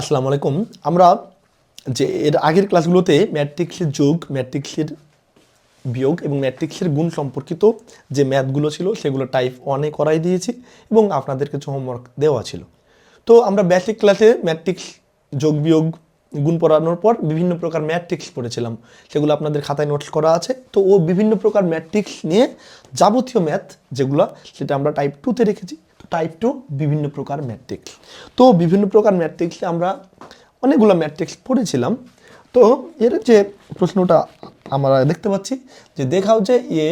আসসালামু আলাইকুম। আমরা যে এর আগের ক্লাসগুলোতে ম্যাট্রিক্সের যোগ ম্যাট্রিক্সের বিয়োগ এবং ম্যাট্রিক্সের গুণ সম্পর্কিত যে ম্যাথগুলো ছিল, সেগুলো টাইপ ওয়ানে করাই দিয়েছি এবং আপনাদের কিছু হোমওয়ার্ক দেওয়া ছিল। তো আমরা বেসিক ক্লাসে ম্যাট্রিক্স যোগ, বিয়োগ, গুণ পড়ানোর পর বিভিন্ন প্রকার ম্যাট্রিক্স পড়েছিলাম। সেগুলো আপনাদের খাতায় নোটস করা আছে। তো ও বিভিন্ন প্রকার ম্যাট্রিক্স নিয়ে যাবতীয় ম্যাথ যেগুলো, সেটা আমরা টাইপ টুতে রেখেছি। টাইপ টু বিভিন্ন প্রকার ম্যাট্রিক্স তো বিভিন্ন প্রকার ম্যাট্রিক্সে আমরা অনেকগুলো ম্যাট্রিক্স পড়েছিলাম। তো এর যে প্রশ্নটা আমরা দেখতে পাচ্ছি যে দেখাও যে এ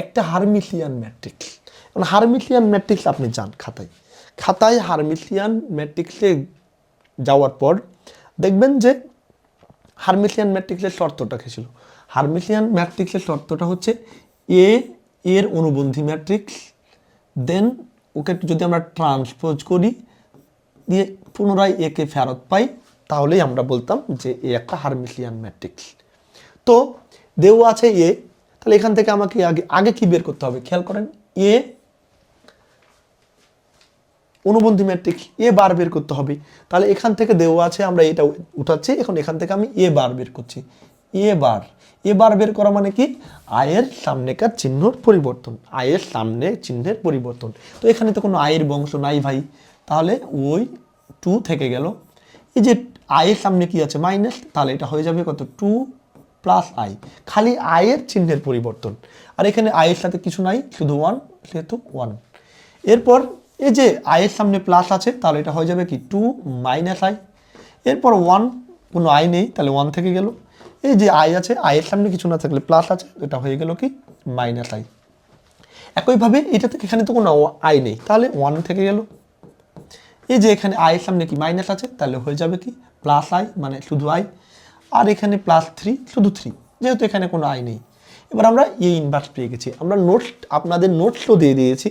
একটা হারমিসিয়ান ম্যাট্রিক্স মানে হারমিসিয়ান ম্যাট্রিক্স আপনি যান খাতায়। খাতায় হারমিসিয়ান ম্যাট্রিক্সে যাওয়ার পর দেখবেন যে হারমিসিয়ান ম্যাট্রিক্সের শর্তটা কী ছিল? হারমিসিয়ান ম্যাট্রিক্সের শর্তটা হচ্ছে এ এর অনুবন্ধী ম্যাট্রিক্স দেন ওকে যদি আমরা ট্রান্সপোজ করি, দিয়ে পুনরায় একে ফেরত পাই, তাহলেই আমরা বলতাম যে এ একটা হারমিসিয়ান ম্যাট্রিক্স তো দেওয়া আছে এ তাহলে এখান থেকে আমাকে আগে আগে কি বের করতে হবে? খেয়াল করেন এ অনুবন্ধী ম্যাট্রিক্স এ বার বের করতে হবে। তাহলে এখান থেকে দেওয়া আছে, আমরা এটা উঠাচ্ছি, এখন এখান থেকে আমি এ বার বের করছি। এ বার। এ বার করা মানে কি? আয়ের সামনেকার চিহ্নর পরিবর্তন। আয়ের সামনে চিহ্নের পরিবর্তন। তো এখানে তো কোনো আয়ের বংশ নাই ভাই। তাহলে ওই টু থেকে গেল। এই যে আয়ের সামনে কি আছে? মাইনাস তাহলে এটা হয়ে যাবে কত? টু প্লাস আই খালি আয়ের চিহ্নের পরিবর্তন। আর এখানে আয়ের সাথে কিছু নাই, শুধু ওয়ান সেহেতু ওয়ান এরপর এই যে আয়ের সামনে প্লাস আছে, তাহলে এটা হয়ে যাবে কি? টু মাইনাস আই এরপর ওয়ান কোনো আই নেই, তাহলে ওয়ান থেকে গেল। এই যে আই আছে আয়ের সামনে কিছু না থাকলে প্লাস আছে, এটা হয়ে গেল কি? মাইনাস আই একইভাবে এটা থেকে এখানে তো কোনো আই নেই, তাহলে ওয়ান থেকে গেল। এই যে এখানে আয়ের সামনে কি মাইনাস আছে, তাহলে হয়ে যাবে কি? প্লাস আই মানে শুধু আই আর এখানে প্লাস থ্রি শুধু থ্রি যেহেতু এখানে কোনো আই নেই। এবার আমরা এ ইনভার্স পেয়ে গেছি। আমরা নোটস আপনাদের নোটসও দিয়ে দিয়েছি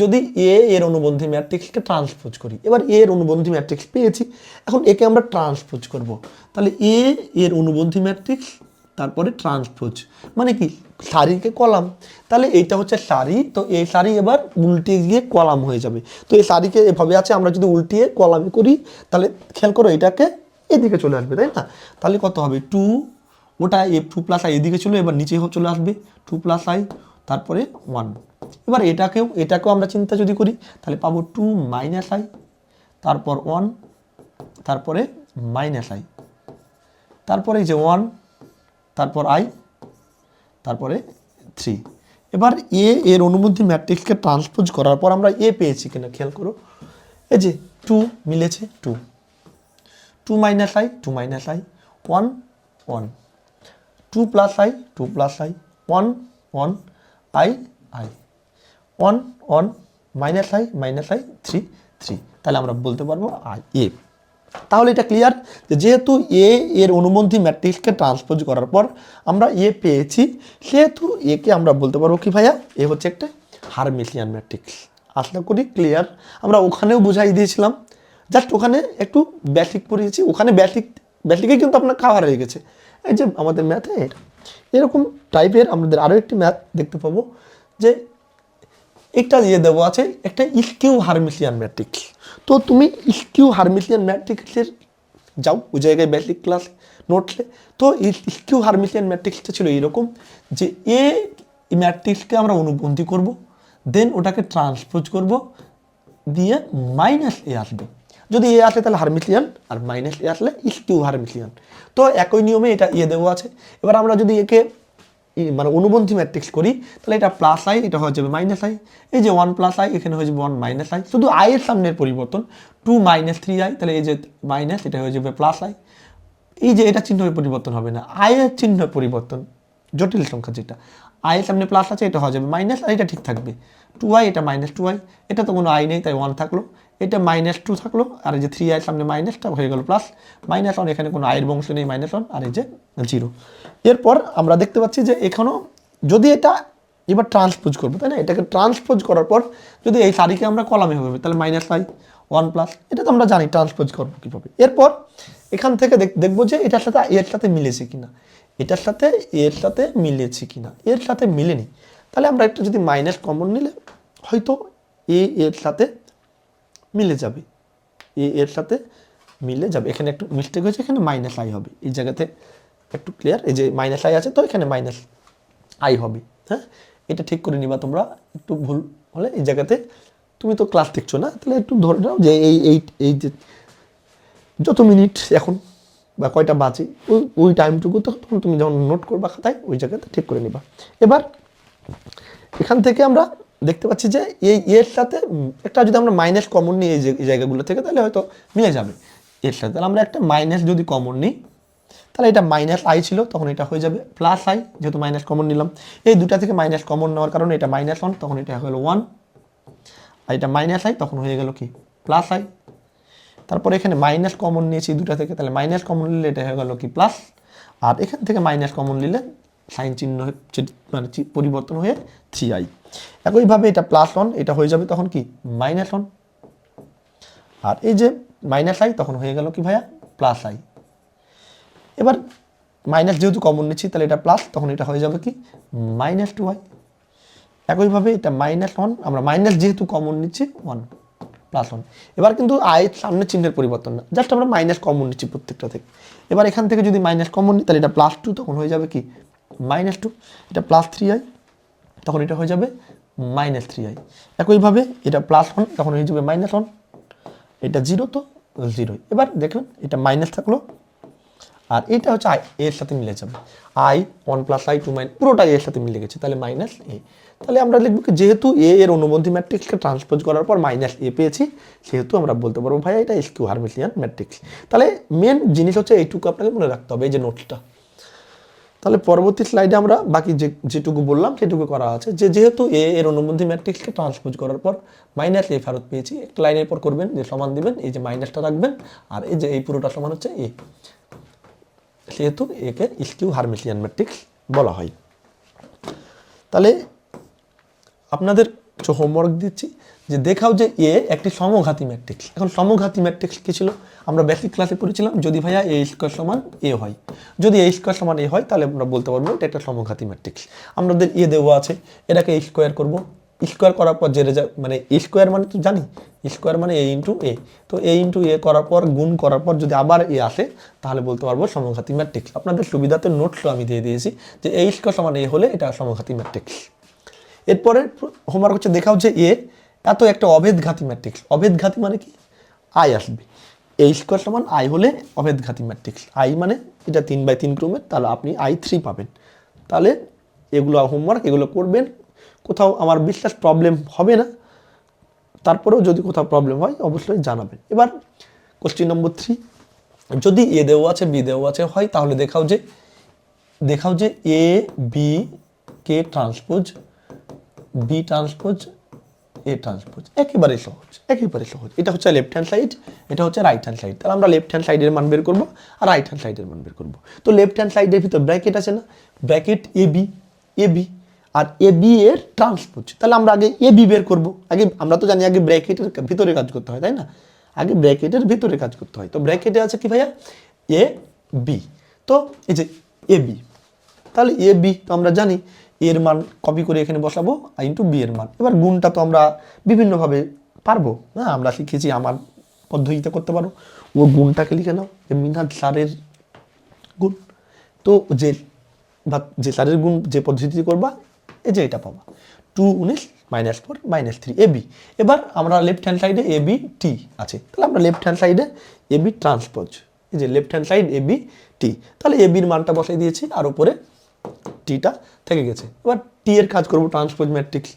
যদি এ এর অনুবন্ধী ম্যাট্রিক্সকে ট্রান্সপোজ করি। এবার এ এর অনুবন্ধী ম্যাট্রিক্স পেয়েছি। এখন একে আমরা ট্রান্সপোজ করব। তাহলে এ এর অনুবন্ধী ম্যাট্রিক্স তারপরে ট্রান্সপোজ মানে কি? সারিকে কলাম। তাহলে এইটা হচ্ছে সারি। তো এই সারি এবার উল্টে গিয়ে কলাম হয়ে যাবে। তো এই সারিকে এভাবে আছে, আমরা যদি উল্টিয়ে কলামে করি, তাহলে খেয়াল করো এটাকে এদিকে চলে আসবে, তাই না? তাহলে কত হবে? টু ওটা এ টু প্লাস আই এদিকে চলে, এবার নিচে চলে আসবে টু প্লাস আই তারপরে ওয়ান এবার এটাকেও এটাকেও আমরা চিন্তা যদি করি, তাহলে পাবো টু মাইনাস আই তারপর ওয়ান তারপরে মাইনাস আই তারপরে যে ওয়ান তারপর আই তারপরে থ্রি এবার এ এর অনুবন্ধী ম্যাট্রিক্সকে ট্রান্সপোজ করার পর আমরা এ পেয়েছি কিনা, খেয়াল করো। এই যে টু মিলেছে two two minus i two minus i one one two plus i two plus i one one i i one one minus i minus i three three তাহলে আমরা বলতে পারব আই এ তাহলে এটা ক্লিয়ার যেহেতু এ এর অনুবন্ধী ম্যাট্রিক্সকে ট্রান্সপোজ করার পর আমরা এ পেয়েছি, সেহেতু একে আমরা বলতে পারব কি ভাইয়া? এ হচ্ছে একটা হারমিসিয়ান ম্যাট্রিক্স আশা করি ক্লিয়ার আমরা ওখানেও বুঝাই দিয়েছিলাম। জাস্ট ওখানে একটু ব্যাসিক পড়িয়েছি। ওখানে ব্যাসিক ব্যাসিকে কিন্তু আপনার কাভার হয়ে গেছে। এই যে আমাদের ম্যাথে এরকম টাইপের আমাদের আরও একটি ম্যাথ দেখতে পাবো যে একটা দিয়ে দেবো আছে, একটা স্কিউ হারমিসিয়ান ম্যাট্রিক্স তো তুমি স্কিউ হারমিসিয়ান ম্যাট্রিক্সের যাও, ওই জায়গায় বেসিক ক্লাস নোটলে তো স্কিউ হারমিসিয়ান ম্যাট্রিক্সটা ছিল এরকম যে এ ম্যাট্রিক্সকে আমরা অনুবন্ধী করব দেন ওটাকে ট্রান্সপোজ করব, দিয়ে মাইনাস এ আসবে। যদি এ আসে তাহলে হারমিসিয়ান আর মাইনাস এ আসলে স্কিউ হারমিসিয়ান তো একই নিয়মে এটা ইয়ে দেওয়া আছে। এবার আমরা যদি একে মানে অনুবন্ধী ম্যাট্রিক্স করি, তাহলে এটা প্লাস আই এটা হয়ে যাবে মাইনাস আই এই যে ওয়ান প্লাস আই এখানে হয়ে যাবে ওয়ান মাইনাস আই শুধু আই এর সামনের পরিবর্তন টু মাইনাস থ্রি আই তাহলে এই যে মাইনাস এটা হয়ে যাবে প্লাস আই এই যে এটা চিহ্নের পরিবর্তন হবে না। আয়ের চিহ্ন পরিবর্তন, জটিল সংখ্যা যেটা। আয়ের সামনে প্লাস আছে, এটা হয়ে যাবে মাইনাস আর এটা ঠিক থাকবে। টু আই এটা মাইনাস টু আই এটা তো কোনো আই নেই, তাই ওয়ান থাকল। এটা মাইনাস টু থাকল, আর এই যে থ্রি আই সামনে মাইনাসটা হয়ে গেল প্লাস মাইনাস ওয়ান এখানে কোনো আয়ের বংশ নেই মাইনাস ওয়ান আর এই যে জিরো এরপর আমরা দেখতে পাচ্ছি যে এখানেও যদি এটা এবার ট্রান্সপোজ করব, তাই না? এটাকে ট্রান্সপোজ করার পর যদি এই সারিকে আমরা কলামে হবে, তাহলে মাইনাস আই ওয়ান প্লাস এটা তো আমরা জানি ট্রান্সপোজ করব কীভাবে। এরপর এখান থেকে দেখ- দেখব যে এটার সাথে এর সাথে মিলেছে কিনা। এটার সাথে এর সাথে মিলেছে কিনা। এর সাথে মিলেনি। তাহলে আমরা একটা যদি মাইনাস কমন নিলে, হয়তো এ এর সাথে মিলে যাবে। এ, এর সাথে মিলে যাবে। এখানে একটু মিস্টেক হয়েছে, এখানে মাইনাস আই হবে। এই জায়গাতে একটু ক্লিয়ার এই যে মাইনাস আই আছে তো এখানে মাইনাস আই হবে। হ্যাঁ? এটা ঠিক করে নিবা তোমরা। একটু ভুল হলে এই জায়গাতে তুমি তো ক্লাস দেখছ না? তাহলে একটু ধরে নাও যে এই এই এই যে যত মিনিট এখন বা কয়টা বাজে ওই ওই টাইমটুকু তখন তুমি যখন নোট করবা খাতায়, ওই জায়গাতে ঠিক করে নিবা। এবার এখান থেকে আমরা দেখতে পাচ্ছি যে এই এর সাথে একটা যদি আমরা মাইনাস কমন নিই এই যে- জায়গাগুলো থেকে, তাহলে হয়তো মিলে যাবে। এর সাথে তাহলে আমরা একটা মাইনাস যদি কমন নিই, তাহলে এটা মাইনাস আই ছিল, তখন এটা হয়ে যাবে প্লাস আই যেহেতু মাইনাস কমন নিলাম। এই দুটা থেকে মাইনাস কমন নেওয়ার কারণে এটা মাইনাস ওয়ান তখন এটা হয়ে গেল ওয়ান আর এটা মাইনাস আই তখন হয়ে গেল কি? প্লাস আই তারপর এখানে মাইনাস কমন নিয়েছি দুটা থেকে, তাহলে মাইনাস কমন নিলে এটা হয়ে গেল কি? প্লাস আর এখান থেকে মাইনাস কমন নিলে সাইন চিহ্ন মানে পরিবর্তন হয়ে থ্রি আই। একইভাবে এটা প্লাস ওয়ান এটা হয়ে যাবে তখন কি? মাইনাস ওয়ান আর এই যে মাইনাস আই তখন হয়ে গেল কি ভাইয়া? প্লাস আই এবার মাইনাস যেহেতু কমন নিচ্ছি, তাহলে এটা প্লাস তখন এটা হয়ে যাবে কি? মাইনাস টু আই একইভাবে এটা মাইনাস ওয়ান আমরা মাইনাস যেহেতু কমন নিচ্ছি ওয়ান প্লাস ওয়ান এবার কিন্তু আয়ের সামনে চিহ্নের পরিবর্তন না। জাস্ট আমরা মাইনাস কমন নিচ্ছি প্রত্যেকটা থেকে। এবার এখান থেকে যদি মাইনাস কমন নিই, তাহলে এটা প্লাস টু তখন হয়ে যাবে কি? মাইনাস টু এটা প্লাস থ্রি আই তখন এটা হয়ে যাবে মাইনাস থ্রি আই একইভাবে এটা প্লাস ওয়ান তখন হয়ে যাবে মাইনাস ওয়ান এটা জিরো তো জিরোই এবার দেখুন, এটা মাইনাস থাকল, আর এটা হচ্ছে আই এর সাথে মিলে যাবে। I one plus i two mine পুরোটাই এর সাথে মিলে গেছে, তাহলে মাইনাস এ তাহলে আমরা লিখব যেহেতু এ এর অনুবন্ধী ম্যাট্রিক্সকে ট্রান্সপোজ করার পর মাইনাস এ পেয়েছি, সেহেতু আমরা বলতে পারব ভাই এটা স্কিউ হারমিসিয়ান ম্যাট্রিক্স তাহলে মেন জিনিস হচ্ছে এইটুকু আপনাকে মনে রাখতে হবে, এই যে নোটটা তাহলে পরবর্তী স্লাইডে আমরা বাকি যে, যেটুকু বললাম সেটুকু করা আছে যে, যেহেতু এ, এর অনুবন্ধী ম্যাট্রিক্সকে ট্রান্সপোজ করার পর মাইনাস এ ফেরত পেয়েছি। একটা লাইনের পর করবেন, যে সমান দিবেন, এই যে মাইনাসটা রাখবেন, আর এই যে এই পুরোটা সমান হচ্ছে এ সেহেতু একে স্কিউ হারমিসিয়ান ম্যাট্রিক্স বলা হয়। তাহলে আপনাদের কিছু হোমওয়ার্ক দিচ্ছি, যে দেখাও যে এ একটি সমঘাতী ম্যাট্রিক্স এখন সমঘাতী ম্যাট্রিক্স কী ছিল? আমরা বেসিক ক্লাসে পড়েছিলাম, যদি ভাইয়া এ স্কোয়ার সমান এ হয়। যদি এ স্কোয়ার সমান এ হয়, তাহলে আমরা বলতে পারব এটা একটা সমঘাতী ম্যাট্রিক্স আমাদের এ দেওয়া আছে, এটাকে স্কোয়ার করব। স্কোয়ার করার পর যে রেজাল্ট মানে স্কোয়ার মানে তো জানি স্কোয়ার মানে এ ইন্টু এ তো এ ইন্টু এ করার পর, গুণ করার পর যদি আবার এ আসে, তাহলে বলতে পারব সমঘাতী ম্যাট্রিক্স আপনাদের সুবিধাতে নোটসও আমি দিয়ে দিয়েছি, যে এ স্কোয়ার সমান এ হলে এটা সমঘাতী ম্যাট্রিক্স এরপরে হোমওয়ার্ক হচ্ছে দেখাও যে এ এত একটা অভেদঘাতী ম্যাট্রিক্স অভেদঘাতী মানে কি? আই আসবে। এই স্কোয়ার সমান আই হলে অভেদঘাতী ম্যাট্রিক্স আই মানে এটা তিন বাই তিন ক্রমের, তাহলে আপনি আই থ্রি পাবেন। তাহলে এগুলো হোমওয়ার্ক এগুলো করবেন। কোথাও আমার বিশ্বাস প্রবলেম হবে না। তারপরেও যদি কোথাও প্রবলেম হয়, অবশ্যই জানাবেন। এবার কোশ্চিন নম্বর থ্রি যদি এ দেওয়া আছে বি দেওয়া আছে, হয়, তাহলে দেখাও যে দেখাও যে A B K transpose B transpose A transpose একেবারে সহজ একেবারে সহজ। এটা হচ্ছে লেফট হ্যান্ড সাইড এটা হচ্ছে রাইট হ্যান্ড সাইড তাহলে আমরা লেফট হ্যান্ড সাইডের মান বের করব আর রাইট হ্যান্ড সাইডের মান বের করব। তো লেফট হ্যান্ড সাইডের ভিতর ব্র্যাকেট আছে না? Bracket A B A B R A B এর ট্রান্সপোজ তাহলে আমরা আগে এ বি বের করব। আগে আমরা তো জানি আগে ব্র্যাকেটের ভিতরে কাজ করতে হয়, তাই না? আগে ব্র্যাকেটের ভিতরে কাজ করতে হয়। তো ব্র্যাকেটে আছে কি ভাইয়া? এ বি তো এই যে এ বি তাহলে এ বি তো আমরা জানি এর মান কপি করে এখানে বসাবো, আর ইন্টু বি এর মান। এবার গুণটা তো আমরা বিভিন্নভাবে পারব হ্যাঁ আমরা শিখেছি আমার পদ্ধতিতে করতে পারো। ও গুণটাকে লিখে নাও, যে মিনাজ সারের গুণ। তো যে, বা যে সারের গুণ যে পদ্ধতিতে করবা, এই যে এটা পাবা। টু উনিশ minus four minus three A B এবার আমরা লেফট হ্যান্ড সাইডে এ বি টি আছে। তাহলে আমরা লেফট হ্যান্ড সাইডে এ বি ট্রান্সপোজ এই যে left hand side A B T তাহলে এ বির মানটা বসাই দিয়েছি, আর উপরে টিটা থেকে গেছে। এবার টি এর কাজ করব ট্রান্সপোজ ম্যাট্রিক্স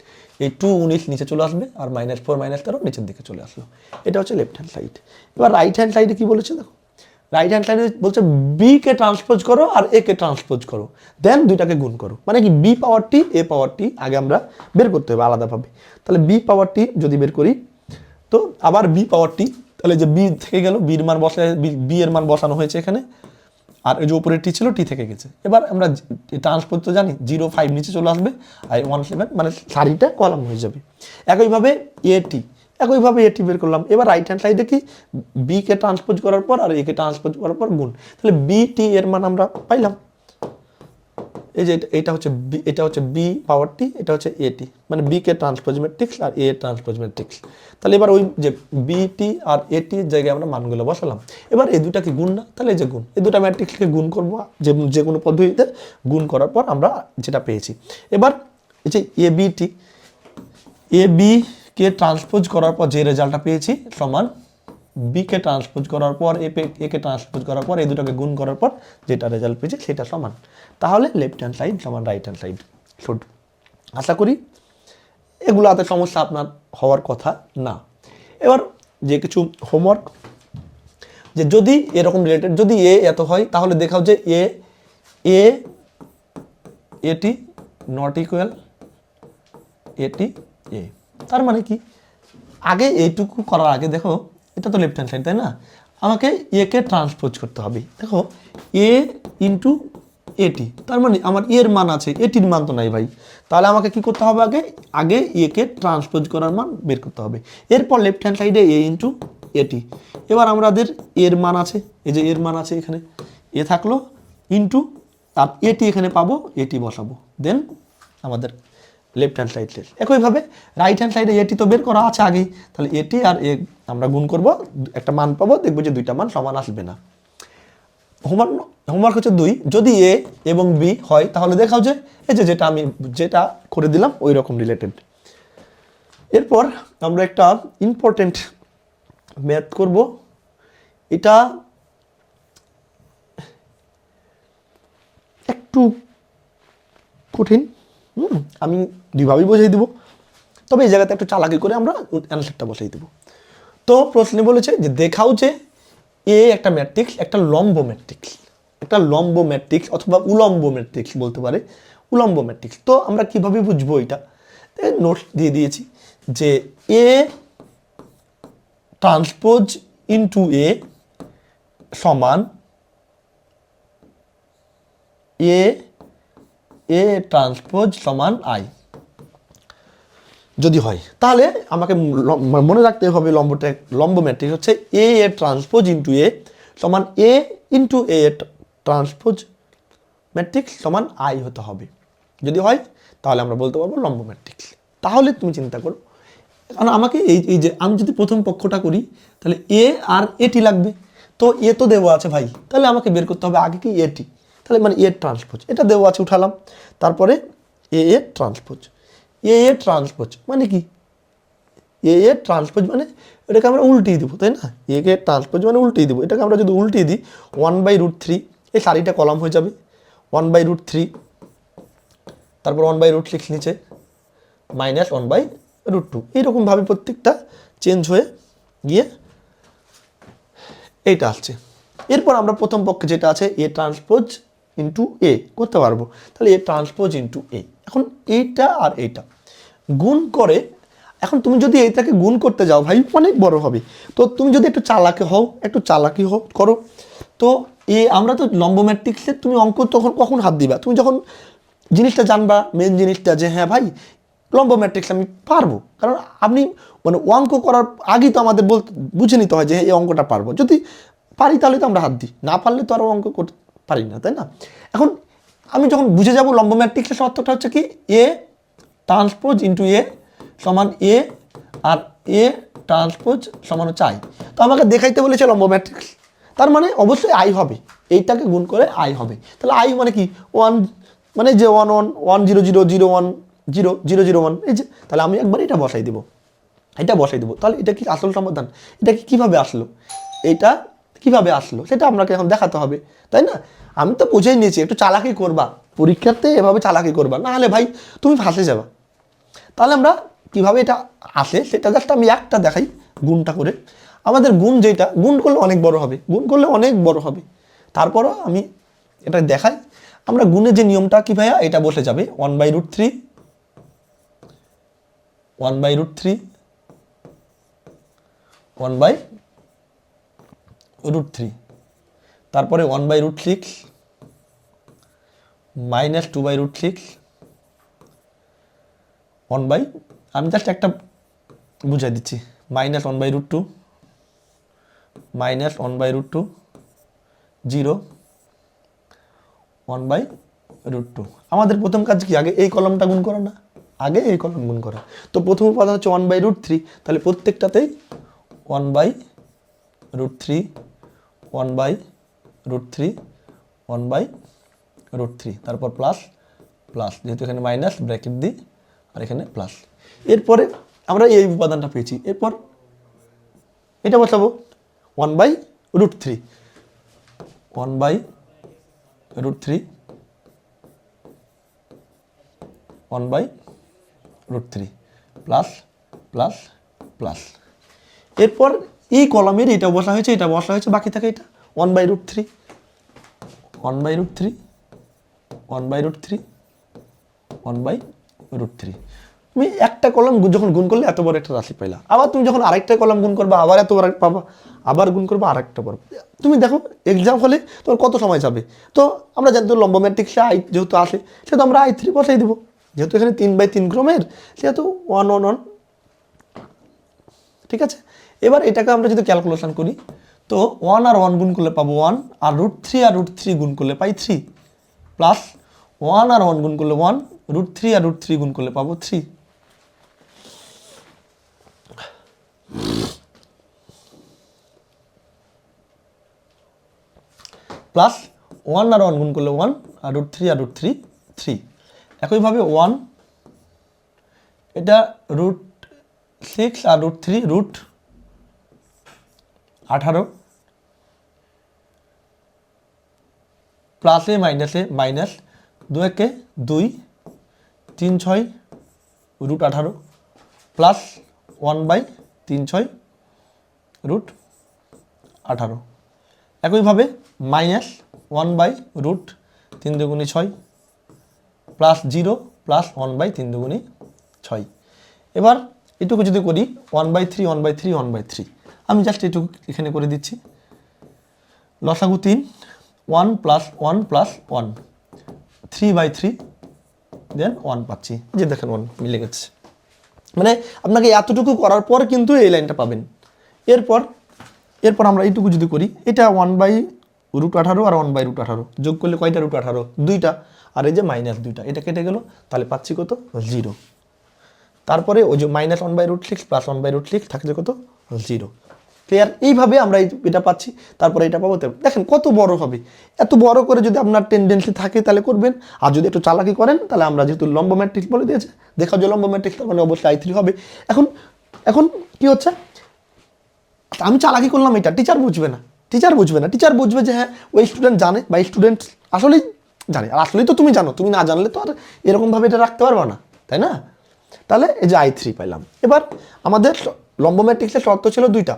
এই টু উনিশ নিচে চলে আসবে আর মাইনাস ফোর মাইনাস তেরো নিচের দিকে চলে আসলো। এটা হচ্ছে লেফট হ্যান্ড সাইড এবার রাইট হ্যান্ড সাইডে কি বলেছে দেখো? রাইট হ্যান্ড সাইডে বলছে বি কে ট্রান্সপোজ করো আর এ কে ট্রান্সপোজ করো। দেন দুইটাকে গুণ করো। মানে কি বি পাওয়ার টি এ পাওয়ার টি আগে আমরা বের করতে হবে আলাদাভাবে। তাহলে বি পাওয়ার টি যদি বের করি, তো আবার বি পাওয়ার টি তাহলে যে বি থেকে গেল বির মান বসে বি এর মান বসানো হয়েছে এখানে। আর এই যে উপরে টি ছিল টি থেকে গেছে। এবার আমরা ট্রান্সপোজ তো জানি জিরো ফাইভ নিচে চলে আসবে, আর ওয়ান সেভেন মানে সারিটা কলাম হয়ে যাবে। একইভাবে এ টি একইভাবে এ টি বের করলাম। এবার রাইট হ্যান্ড সাইডে কি? বিকে ট্রান্সপোজ করার পর আর একে ট্রান্সপোজ করার পর গুণ। তাহলে বি টি এর মান আমরা পাইলাম। এই যে এটা- হচ্ছে বি এটা হচ্ছে বি পাওয়ার টি এটা হচ্ছে এটি মানে বি কে ট্রান্সপোজ ম্যাট্রিক্স আর এ ট্রান্সপোজ ম্যাট্রিক্স তাহলে এবার ওই যে বিটি আর এটি জায়গায় আমরা মানগুলো বসালাম। এবার এই দুটা কি গুণ না, তাহলে এই যে গুণ, এই দুটা ম্যাট্রিক্সকে গুণ করব, যে যে কোনো পদ্ধতিতে গুণ করার পর আমরা যেটা পেয়েছি। এবার এই যে এ বিটি এ বি কে ট্রান্সপোজ করার পর যে রেজাল্টটা পেয়েছি, সমান বি কে ট্রান্সপোজ করার পর এ এ কে ট্রান্সপোজ করার পর, এই দুটোকে গুণ করার পর যেটা রেজাল্ট পেয়েছে সেটা সমান। তাহলে লেফট হ্যান্ড সাইড সমান রাইট হ্যান্ড সাইড শুড আশা করি এগুলো হাতে সমস্যা আপনার হওয়ার কথা না। এবার যে কিছু হোমওয়ার্ক যে যদি এরকম রিলেটেড যদি এ এত হয়, তাহলে দেখাও যে এ এ এটি নট ইকুয়াল এটি এ তার মানে কি? আগে এইটুকু করার আগে দেখো এটা তো লেফট হ্যান্ড সাইড তাই না? আমাকে একে ট্রান্সপোজ করতে হবে। দেখো এ ইন্টু এটি তার মানে আমার এর মান আছে এটির মান তো নাই ভাই। তাহলে আমাকে কি করতে হবে আগে? আগে একে ট্রান্সপোজ করার মান বের করতে হবে। এরপর লেফট হ্যান্ড সাইডে এ ইন্টু এটি এবার আমাদের এর মান আছে, এই যে এর মান আছে এখানে। এ থাকল ইন্টু আর এটি এখানে পাবো এটি বসাবো। দেন আমাদের লেফট হ্যান্ড সাইড শেষ একইভাবে রাইট হ্যান্ড সাইডে এটি তো বের করা আছে আগেই। তাহলে এটি আর এ আমরা গুণ করব, একটা মান পাবো, দেখব যে দুইটা মান সমান আসবে না। হোমওয়ার্ক হোমওয়ার্ক হচ্ছে দুই। যদি এ এবং বি হয়, তাহলে দেখাও যে, এই যে যেটা আমি, যেটা করে দিলাম ওই রকম রিলেটেড এরপর আমরা একটা ইম্পর্টেন্ট ম্যাথ করব। এটা একটু কঠিন। হুম, আমি দুইভাবেই বোঝাই দেবো। তবে এই জায়গাতে একটু চালাকি করে আমরা অ্যান্সারটা বসাই দেবো। তো প্রশ্নে বলেছে যে দেখাও যে এ একটা ম্যাট্রিক্স একটা লম্ব ম্যাট্রিক্স একটা লম্ব ম্যাট্রিক্স অথবা উলম্ব ম্যাট্রিক্স বলতে পারে উলম্ব ম্যাট্রিক্স তো আমরা কীভাবে বুঝব এটা? নোটস দিয়ে দিয়েছি যে এ ট্রান্সপোজ ইনটু এ সমান এ এ ট্রান্সপোজ সমান আই যদি হয়, তাহলে আমাকে মনে রাখতে হবে লম্বটা, লম্ব ম্যাট্রিক্স হচ্ছে এ এ ট্রান্সপোজ ইন্টু এ সমান A into A transpose matrix সমান আই হতে হবে। যদি হয়, তাহলে আমরা বলতে পারব লম্ব ম্যাট্রিক্স তাহলে তুমি চিন্তা করো, কারণ আমাকে এই এই যে আমি যদি প্রথম পক্ষটা করি, তাহলে এ আর এটি লাগবে। তো এ তো দেওয়া আছে ভাই, তাহলে আমাকে বের করতে হবে আগে কি এটি তাহলে মানে এ ট্রান্সপোজ এটা দেওয়া আছে, উঠালাম। তারপরে এ এ ট্রান্সপোজ এ এ ট্রান্সপোজ মানে কি? এ এ ট্রান্সপোজ মানে এটাকে আমরা উল্টিয়ে দেবো, তাই না? এ কে ট্রান্সপোজ মানে উল্টিয়ে দেবো। এটাকে আমরা যদি উল্টিয়ে দিই ওয়ান বাই রুট থ্রি এই সারিটা কলাম হয়ে যাবে। ওয়ান বাই রুট থ্রি তারপর ওয়ান বাই রুট সিক্স নিচে minus one by root two এইরকমভাবে প্রত্যেকটা চেঞ্জ হয়ে গিয়ে এইটা আসছে। এরপর আমরা প্রথম পক্ষে যেটা আছে, এ ট্রান্সপোজ ইন্টু এ করতে পারব। তাহলে এ ট্রান্সপোজ ইন্টু এ এখন এইটা আর এইটা। গুণ করে, এখন তুমি যদি এইটাকে গুণ করতে যাও, ভাই, অনেক বড় হবে। তো তুমি যদি একটু চালাকি হও, একটু চালাকি হও, করো। তো এ, আমরা তো লম্ব ম্যাট্রিক্সে তুমি অঙ্ক তখন কখন হাত দিবা? তুমি যখন জিনিসটা জানবা মেন জিনিসটা যে হ্যাঁ ভাই, লম্ব ম্যাট্রিক্স আমি পারব। কারণ আপনি মানে অঙ্ক করার আগেই তো আমাদের বলতে বুঝে নিতে হয় যে হ্যাঁ এই অঙ্কটা পারব। যদি পারি তাহলে তো আমরা হাত দিই। না পারলে তো আরও অঙ্ক করতে পারি না, তাই না? এখন আমি যখন বুঝে যাব লম্ব ম্যাট্রিক্সের অর্থটা হচ্ছে কি এ ট্রান্সপোজ ইন্টু এ সমান এ আর এ ট্রান্সপোজ সমান হচ্ছে আই তো আমাকে দেখাইতে বলেছে লম্ব ম্যাট্রিক্স। তার মানে অবশ্যই আই হবে, এইটাকে গুণ করে আই হবে। তাহলে আই মানে কি? ওয়ান মানে যে one one one zero zero zero one zero zero zero one এই যে, তাহলে আমি একবার এটা বসাই দেবো। এটা বসাই দেবো। তাহলে এটা কি আসল সমাধান? এটা কি কীভাবে আসলো? এটা কীভাবে আসলো, সেটা আপনাকে এখন দেখাতে হবে, তাই না? আমি তো বুঝেই নিয়েছি, একটু চালাকি করবা, পরীক্ষাতে এভাবে চালাকি করবা, না হলে ভাই তুমি ফাঁসে যাবা। তাহলে আমরা কীভাবে এটা আসে, সেটা জাস্ট আমি একটা দেখাই, গুণটা করে। আমাদের গুণ যেটা, গুণ করলে অনেক বড় হবে, গুণ করলে অনেক বড় হবে। তারপরও আমি এটা দেখাই, আমরা গুণের যে নিয়মটা কি ভাইয়া, এটা বসে যাবে one by root three one by root three one by root three তারপরে one by root six minus two by root six one by আমি জাস্ট একটা বুঝাই দিচ্ছি minus one by root two minus one by root two zero one by root two আমাদের প্রথম কাজ কি? আগে এই কলমটা গুণ করা না? আগে এই কলম গুণ করা। তো প্রথম উপাদান হচ্ছে ওয়ান বাই রুট থ্রি তাহলে প্রত্যেকটাতেই one by root three one by root three, one by root three. তারপর প্লাস প্লাস, যেহেতু এখানে মাইনাস, ব্র্যাকেট দিই, আর এখানে প্লাস। এরপরে আমরা এই উপাদানটা পেয়েছি। এরপর এটা বসাবো, one by root three. One by root three, one by root three. Plus plus plus. এরপর এই কলমের এটা বসা হয়েছে এটা বসা হয়েছে, বাকি থাকে এটা? One by root three one by root three one by root three one by root three তুমি একটা কলম যখন গুণ করলে এত বড় একটা রাশি পাইলা। আবার তুমি যখন আরেকটা কলম গুণ করবা, আবার এত বড় পাবা, আবার গুণ করবা, আরেকটা পাবা। তুমি দেখো এক্সাম হলে তোমার কত সময় যাবে? তো আমরা জানি লম্ব ম্যাট্রিক্সে আই যেহেতু আসে, সেহেতু আমরা আই থ্রি বসাই দেবো। যেহেতু এখানে তিন বাই তিন ক্রমের, সেহেতু ওয়ান ওয়ান ওয়ান ঠিক আছে? এবার এটাকে আমরা যদি ক্যালকুলেশন করি, তো ওয়ান আর ওয়ান গুণ করলে পাবো ওয়ান আর রুট থ্রি আর রুট থ্রি গুণ করলে পাই থ্রি প্লাস ওয়ান আর ওয়ান গুণ করলে ওয়ান রুট থ্রি আর রুট থ্রি গুণ করলে পাবো থ্রি প্লাস ওয়ান আর ওয়ান গুণ করলে ওয়ান আর রুট থ্রি আর রুট থ্রি থ্রি একইভাবে ওয়ান এটা রুট সিক্স আর রুট থ্রি রুট আঠারো। প্লাসে, মাইনাসে, মাইনাস দু একে দুই, তিন, ছয়, রুট আঠারো। প্লাস ওয়ান বাই তিন, ছয়, রুট আঠারো। একইভাবে মাইনাস ওয়ান বাই রুট তিন দুগুণি ছয়, plus zero, plus one by তিন দুগুণি ছয়। এবার এটুকু যদি করি, one by three, one by three, one by three. আমি জাস্ট এটুকু এখানে করে দিচ্ছি। লসাগু তিন one plus one plus one three by three then one পাচ্ছি। যে দেখেন ওয়ান মিলে গেছে। মানে আপনাকে এতটুকু করার পর কিন্তু এই লাইনটা পাবেন। এরপর এরপর আমরা এইটুকু যদি করি, এটা ওয়ান বাই রুট আঠারো আর ওয়ান বাই রুট আঠারো। যোগ করলে কয়টা রুট আঠারো? দুইটা। আর এই যে মাইনাস দুইটা, এটা কেটে গেল, তাহলে পাচ্ছি কত? জিরো তারপরে ওই যে minus one by root six plus one by root six থাকছে কত? জিরো ক্লিয়ার এইভাবে আমরা এটা পাচ্ছি, তারপরে এটা পাবো দেখেন কত বড় হবে। এত বড় করে যদি আপনার টেন্ডেন্সি থাকে তাহলে করবেন, আর যদি একটু চালাকি করেন, তাহলে আমরা যেহেতু লম্ব ম্যাট্রিক্স বলে দিয়েছে দেখা যায় লম্ব ম্যাট্রিক্স তার মানে অবশ্যই আই থ্রি হবে। এখন এখন কি হচ্ছে? আমি চালাকি করলাম এটা টিচার বুঝবে না টিচার বুঝবে না টিচার বুঝবে যে হ্যাঁ ওই স্টুডেন্ট জানে বা স্টুডেন্ট আসলেই জানে, আর আসলেই তো তুমি জানো, তুমি না জানলে তো আর এরকমভাবে এটা রাখতে পারবে না, তাই না? তাহলে এই যে আই থ্রি পাইলাম। এবার আমাদের লম্ব ম্যাট্রিক্সের শর্ত ছিল দুইটা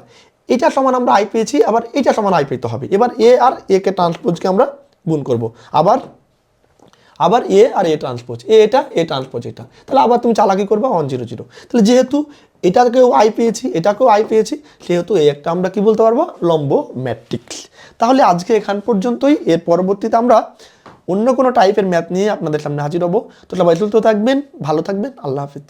এটা সমান আমরা আই পেয়েছি, আবার এটা সমান আই পেতে হবে। এবার এ আর এ কে ট্রান্সপোজকে আমরা গুণ করব। আবার আবার এ আর এ ট্রান্সপোজ এ এটা এ ট্রান্সপোজ এটা। তাহলে আবার তুমি চালাকি করবে ওয়ান জিরো জিরো তাহলে যেহেতু এটাকেও আই পেয়েছি, এটাকেও আই পেয়েছি, সেহেতু এই একটা আমরা কি বলতে পারব? লম্ব ম্যাট্রিক্স তাহলে আজকে এখান পর্যন্তই। এর পরবর্তীতে আমরা অন্য কোনো টাইপের ম্যাথ নিয়ে আপনাদের সামনে হাজির হব। তো সবাই সুস্থ থাকবেন, ভালো থাকবেন। আল্লাহ হাফিজ।